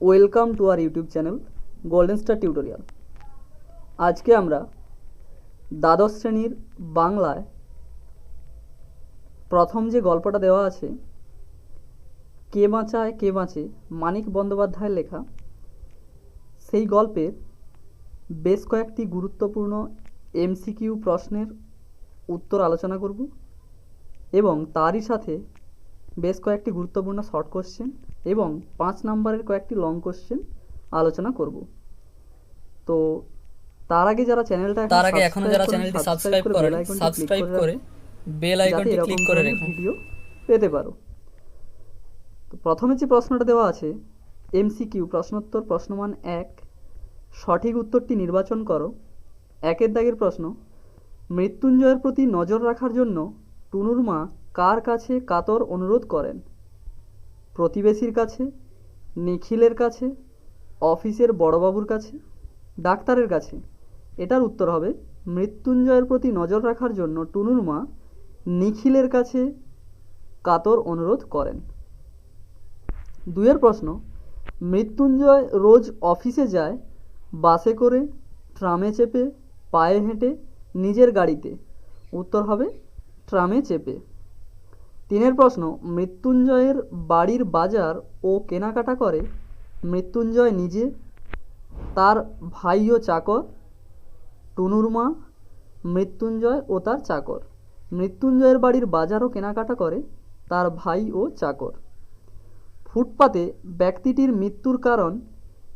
Welcome to our YouTube channel golden star tutorial আজকে আমরা দ্বাদশ শ্রেণির বাংলায় প্রথম যে গল্পটা দেওয়া আছে, কে বাঁচায়, কে বাঁচে, মানিক বন্দ্যোপাধ্যায়ের লেখা, সেই গল্পের বেশ কয়েকটি গুরুত্বপূর্ণ এমসিকিউ প্রশ্নের উত্তর আলোচনা করব এবং তারই সাথে বেশ কয়েকটি গুরুত্বপূর্ণ শর্ট কোশ্চেন এবং পাঁচ নম্বরের কয়েকটি লং কোশ্চেন আলোচনা করব। তো তার আগে যারা চ্যানেলটা তার আগে এখনও যারা চ্যানেলটি সাবস্ক্রাইব করেন সাবস্ক্রাইব করে বেল আইকনটি ক্লিক করে রাখুন ভিডিও পেতে পারো। তো প্রথমে যে প্রশ্নটা দেওয়া আছে এমসিকিউ প্রশ্নোত্তর প্রশ্নমান এক সঠিক উত্তরটি নির্বাচন করো। একের দাগের প্রশ্ন মৃত্যুঞ্জয়ের প্রতি নজর রাখার জন্য টুনুর মা কার কাছে কাতর অনুরোধ করেন? প্রতিবেশীর কাছে? নিখিলের কাছে? অফিসের বড়বাবুর কাছে? ডাক্তারের কাছে? এটার উত্তর হবে, মৃত্যুঞ্জয়ের প্রতি নজর রাখার জন্য টুনুর মা নিখিলের কাছে কাতর অনুরোধ করেন। দুয়ের প্রশ্ন, মৃত্যুঞ্জয় রোজ অফিসে যায়, বাসে করে, ট্রামে চেপে, পায়ে হেঁটে, নিজের গাড়িতে? উত্তর হবে ট্রামে চেপে। তিনের প্রশ্ন, মৃত্যুঞ্জয়ের বাড়ির বাজার ও কেনাকাটা করে, মৃত্যুঞ্জয় নিজে, তার ভাই ও চাকর, টুনুর মা, মৃত্যুঞ্জয় ও তার চাকর। মৃত্যুঞ্জয়ের বাড়ির বাজারও কেনাকাটা করে, তার ভাই ও চাকর। ফুটপাতে ব্যক্তিটির মৃত্যুর কারণ,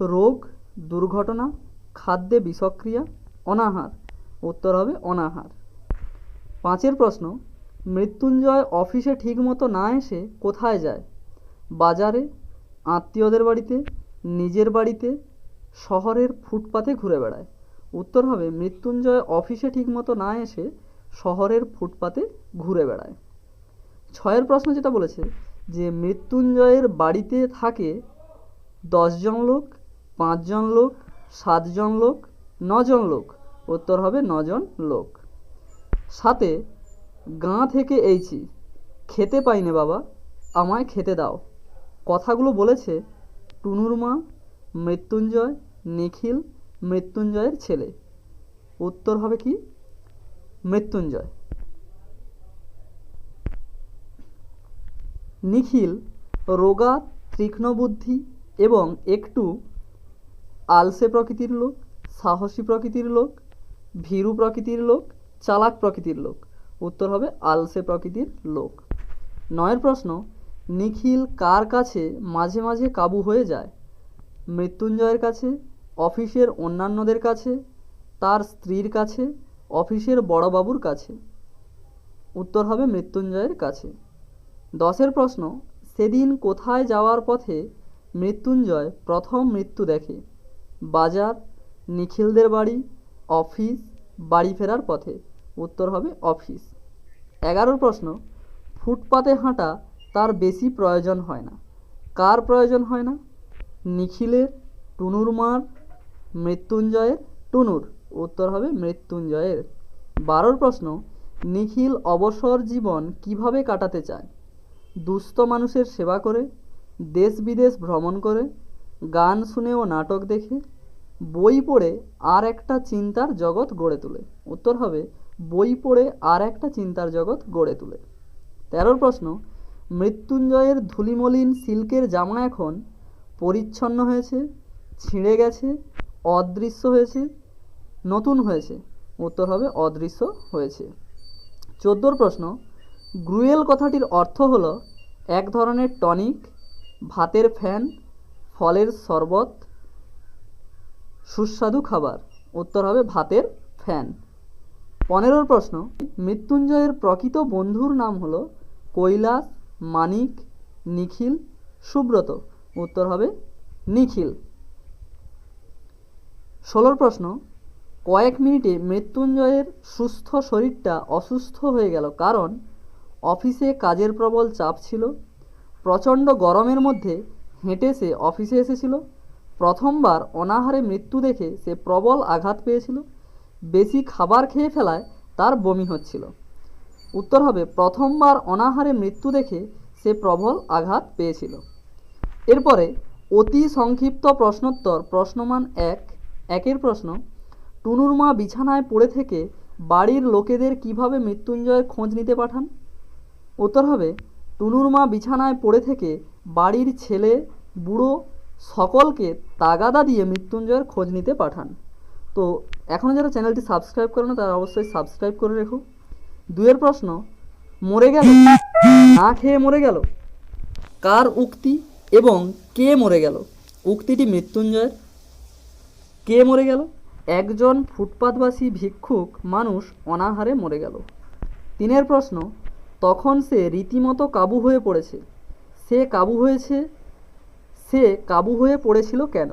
রোগ, দুর্ঘটনা, খাদ্যে বিষক্রিয়া, অনাহার। উত্তর হবে অনাহার। পাঁচের প্রশ্ন, মৃত্যুঞ্জয় অফিসে ঠিকমতো না এসে কোথায় যায়? বাজারে, আত্মীয়দের বাড়িতে, নিজের বাড়িতে, শহরের ফুটপাতে ঘুরে বেড়ায়। উত্তর হবে, মৃত্যুঞ্জয় অফিসে ঠিকমতো না এসে শহরের ফুটপাতে ঘুরে বেড়ায়। ছয়ের প্রশ্ন যেটা বলেছে যে, মৃত্যুঞ্জয়ের বাড়িতে থাকে দশজন লোক, পাঁচজন লোক, সাতজন লোক, নজন লোক। উত্তর হবে, নজন লোক। সাথে গাঁ থেকে এইছি, খেতে পাই পাইনে বাবা, আমায় খেতে দাও। কথাগুলো বলেছে টুনুর মা, মৃত্যুঞ্জয়, নিখিল, মৃত্যুঞ্জয়ের ছেলে। উত্তর হবে কি? মৃত্যুঞ্জয়। নিখিল রোগা তীক্ষ্ণবুদ্ধি এবং একটু আলসে প্রকৃতির লোক, সাহসী প্রকৃতির লোক, ভীরু প্রকৃতির লোক চালাক প্রকৃতির লোক। উত্তর হবে আলসে প্রকৃতির লোক। নয়ের প্রশ্ন, নিখিল কার কাছে মাঝে মাঝে কাবু হয়ে যায়? মৃত্যুঞ্জয়ের কাছে, অফিসের অন্যান্যদের কাছে, তার স্ত্রীর কাছে, অফিসের বড়বাবুর কাছে? উত্তর হবে মৃত্যুঞ্জয়ের কাছে। দশের প্রশ্ন, সেদিন কোথায় যাওয়ার পথে মৃত্যুঞ্জয় প্রথম মৃত্যু দেখে? বাজার, নিখিলদের বাড়ি, অফিস, বাড়ি ফেরার পথে। উত্তর হবে অফিস। এগারোর প্রশ্ন, ফুটপাতে হাঁটা তার বেশি প্রয়োজন হয় না। কার প্রয়োজন হয় না? নিখিলের, টুনুর মার, মৃত্যুঞ্জয়ের, টুনুর। উত্তর হবে মৃত্যুঞ্জয়ের। বারোর প্রশ্ন, নিখিল অবসর জীবন কীভাবে কাটাতে চায়? দুস্থ মানুষের সেবা করে, দেশ বিদেশ ভ্রমণ করে, গান শুনে ও নাটক দেখে, বই পড়ে আর একটা চিন্তার জগৎ গড়ে তোলে। উত্তর হবে বই পড়ে আর একটা চিন্তার জগৎ গড়ে তোলে। তেরোর প্রশ্ন, মৃত্যুঞ্জয়ের ধুলিমলিন সিল্কের জামা এখন পরিচ্ছন্ন হয়েছে, ছিঁড়ে গেছে, অদৃশ্য হয়েছে, নতুন হয়েছে? উত্তর হবে, অদৃশ্য হয়েছে। চোদ্দোর প্রশ্ন, গ্রুয়েল কথাটির অর্থ হলো এক ধরনের টনিক, ভাতের ফ্যান, ফলের শরবত, সুস্বাদু খাবার। উত্তর হবে, ভাতের ফ্যান। পনেরোর প্রশ্ন, মৃত্যুঞ্জয়ের প্রকৃত বন্ধুর নাম হলো কৈলাস, মানিক, নিখিল, সুব্রত। উত্তর হবে নিখিল। ষোলোর প্রশ্ন, কয়েক মিনিটে মৃত্যুঞ্জয়ের সুস্থ শরীরটা অসুস্থ হয়ে গেল কারণ অফিসে কাজের প্রবল চাপ ছিল, প্রচণ্ড গরমের মধ্যে হেঁটে সে অফিসে এসেছিল, প্রথমবার অনাহারে মৃত্যু দেখে সে প্রবল আঘাত পেয়েছিল বেশি খাবার খেয়ে ফেলায় তার বমি হচ্ছিল। উত্তর হবে, প্রথমবার অনাহারে মৃত্যু দেখে সে প্রবল আঘাত পেয়েছিল। এরপরে, অতি সংক্ষিপ্ত প্রশ্নোত্তর, প্রশ্নমান এক, একের প্রশ্ন, টুনুর মা বিছানায় পড়ে থেকে বাড়ির লোকেদের কীভাবে মৃত্যুঞ্জয়ের খোঁজ নিতে পাঠান? উত্তর হবে, টুনুর মা বিছানায় পড়ে থেকে বাড়ির ছেলে, বুড়ো সকলকে তাগাদা দিয়ে মৃত্যুঞ্জয়ের খোঁজ নিতে পাঠান। তো এখনও যারা চ্যানেলটি সাবস্ক্রাইব করে না, তারা অবশ্যই সাবস্ক্রাইব করে রেখো। দুয়ের প্রশ্ন, মরে গেল। না খেয়ে মরে গেল। কার উক্তি এবং কে মরে গেল? উক্তিটি মৃত্যুঞ্জয়ের। কে মরে গেল? একজন ফুটপাতবাসী ভিক্ষুক মানুষ অনাহারে মরে গেল। তিনের প্রশ্ন, তখন সে রীতিমতো কাবু হয়ে পড়েছে। সে কাবু হয়েছে, সে কাবু হয়ে পড়েছিল কেন?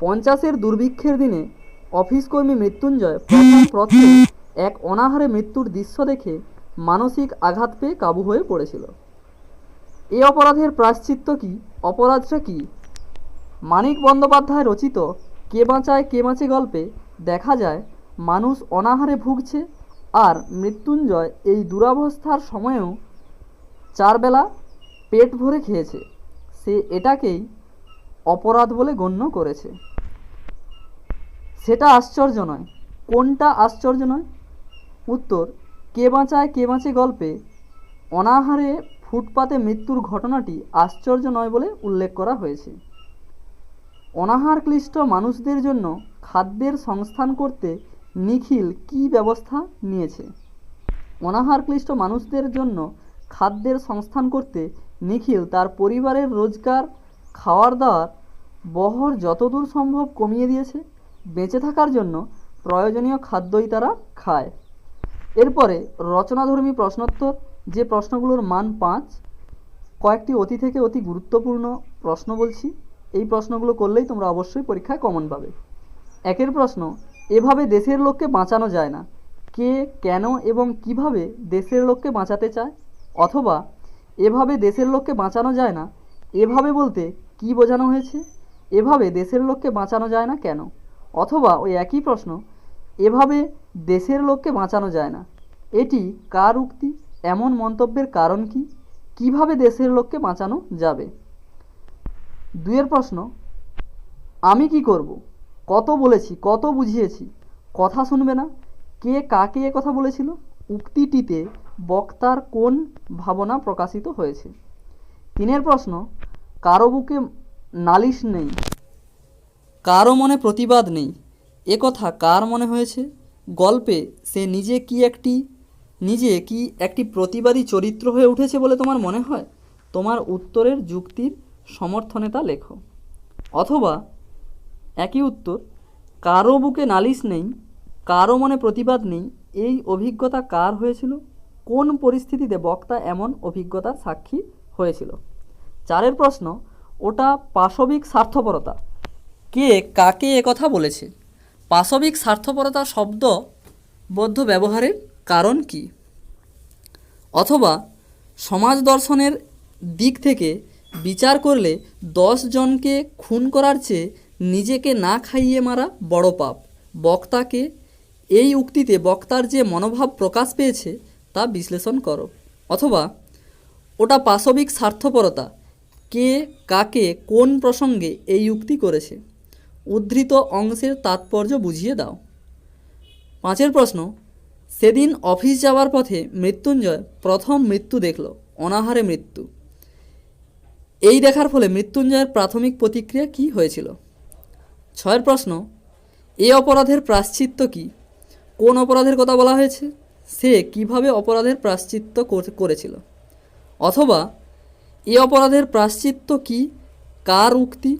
পঞ্চাশের দুর্ভিক্ষের দিনে অফিসকর্মী মৃত্যুঞ্জয় প্রথম প্রথমে এক অনাহারে মৃত্যুর দৃশ্য দেখে মানসিক আঘাত পেয়ে কাবু হয়ে পড়েছিল। এ অপরাধের প্রায়শ্চিত্ত কি, অপরাধটা কি? মানিক বন্দ্যোপাধ্যায় রচিত কে বাঁচায় কে বাঁচে গল্পে দেখা যায়, মানুষ অনাহারে ভুগছে আর মৃত্যুঞ্জয় এই দুরাবস্থার সময়েও চারবেলা পেট ভরে খেয়েছে। সে এটাকেই অপরাধ বলে গণ্য করেছে। সেটা আশ্চর্য নয়। কোনটা আশ্চর্য নয়? উত্তর, কে বাঁচায় কে বাঁচে গল্পে অনাহারে ফুটপাতে মৃত্যুর ঘটনাটি আশ্চর্য নয় বলে উল্লেখ করা হয়েছে। অনাহার ক্লিষ্ট মানুষদের জন্য খাদ্যের সংস্থান করতে নিখিল কী ব্যবস্থা নিয়েছে? অনাহার ক্লিষ্ট মানুষদের জন্য খাদ্যের সংস্থান করতে নিখিল তার পরিবারের রোজগার, খাওয়ার দাওয়ার বহর যতদূর সম্ভব কমিয়ে দিয়েছে? বেঁচে থাকার জন্য প্রয়োজনীয় খাদ্যই তারা খায়। এরপরে রচনাধর্মী প্রশ্নোত্তর, যে প্রশ্নগুলোর মান পাঁচ, কয়েকটি অতি থেকে অতি গুরুত্বপূর্ণ প্রশ্ন বলছি। এই প্রশ্নগুলো করলেই তোমরা অবশ্যই পরীক্ষায় কমন পাবে। একের প্রশ্ন, এভাবে দেশের লোককে বাঁচানো যায় না। কে, কেন এবং কীভাবে দেশের লোককে বাঁচাতে চায়? অথবা, এভাবে দেশের লোককে বাঁচানো যায় না, এভাবে বলতে কি বোঝানো হয়েছে? এভাবে দেশের লোককে বাঁচানো যায় না কেন? অথবা ওই একই প্রশ্ন, এভাবে দেশের লোককে বাঁচানো যায় না। এটি কার উক্তি? এমন মন্তব্যের কারণ কি? কীভাবে দেশের লোককে বাঁচানো যাবে? দুয়ের প্রশ্ন, আমি কি করব? কত বলেছি, কত বুঝিয়েছি? কথা শুনবে না? কে কাকে এ কথা বলেছিল? উক্তিটিতে বক্তার কোন ভাবনা প্রকাশিত হয়েছে? তিনের প্রশ্ন, কারও বুকে নালিশ নেই। কারও মনে প্রতিবাদ নেই। এ কথা কার মনে হয়েছে? গল্পে সে নিজে কি একটি, নিজে কি একটি প্রতিবাদী চরিত্র হয়ে উঠেছে বলে তোমার মনে হয়? তোমার উত্তরের যুক্তির সমর্থনে তা লেখো অথবা একই উত্তর, কারও বুকে নালিশ নেই, কারও মনে প্রতিবাদ নেই, এই অভিজ্ঞতা কার হয়েছিল? কোন পরিস্থিতিতে বক্তা এমন অভিজ্ঞতার সাক্ষী হয়েছিল? চারের প্রশ্ন, ওটা পাশবিক স্বার্থপরতা। কে, কাকে কথা বলেছে? পাশবিক স্বার্থপরতা শব্দবদ্ধ ব্যবহারের কারণ কি? অথবা সমাজ দর্শনের দিক থেকে বিচার করলে দশ জনকে খুন করার চেয়ে নিজেকে না খাইয়ে মারা বড় পাপ। বক্তাকে এই উক্তিতে বক্তার যে মনোভাব প্রকাশ পেয়েছে তা বিশ্লেষণ করো। অথবা ওটা পাশবিক স্বার্থপরতা, কে, কাকে, কোন প্রসঙ্গে এই উক্তি করেছে? উদ্ধৃত অংশের তাৎপর্য বুঝিয়ে দাও। পাঁচের প্রশ্ন, সেদিন অফিস যাওয়ার পথে মৃত্যুঞ্জয় প্রথম মৃত্যু দেখল, অনাহারে মৃত্যু। এই দেখার ফলে মৃত্যুঞ্জয়ের প্রাথমিক প্রতিক্রিয়া কী হয়েছিল? ছয়ের প্রশ্ন, এ অপরাধের প্রাশ্চিত্য কী? কোন অপরাধের কথা বলা হয়েছে? সে কীভাবে অপরাধের প্রাশ্চিত্য কর- করেছিল? অথবা, এ অপরাধের প্রাশ্চিত্য কী? কার উক্তি?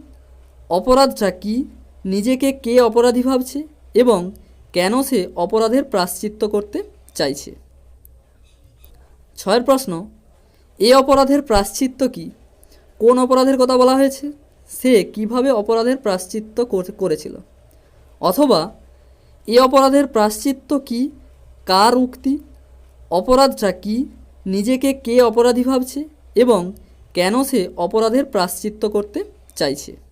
অপরাধটা কী? নিজেকে কে অপরাধী ভাবছে এবং কেন সে অপরাধের প্রাশ্চিত্য করতে চাইছে? ছয়ের প্রশ্ন, এ অপরাধের প্রাশ্চিত্য কী? কোন অপরাধের কথা বলা হয়েছে? সে কীভাবে অপরাধের প্রাশ্চিত্য করেছিল? অথবা, এ অপরাধের প্রাশ্চিত্য কী? কার উক্তি? অপরাধটা কী? নিজেকে কে অপরাধী ভাবছে এবং কেন সে অপরাধের প্রাশ্চিত্য করতে চাইছে?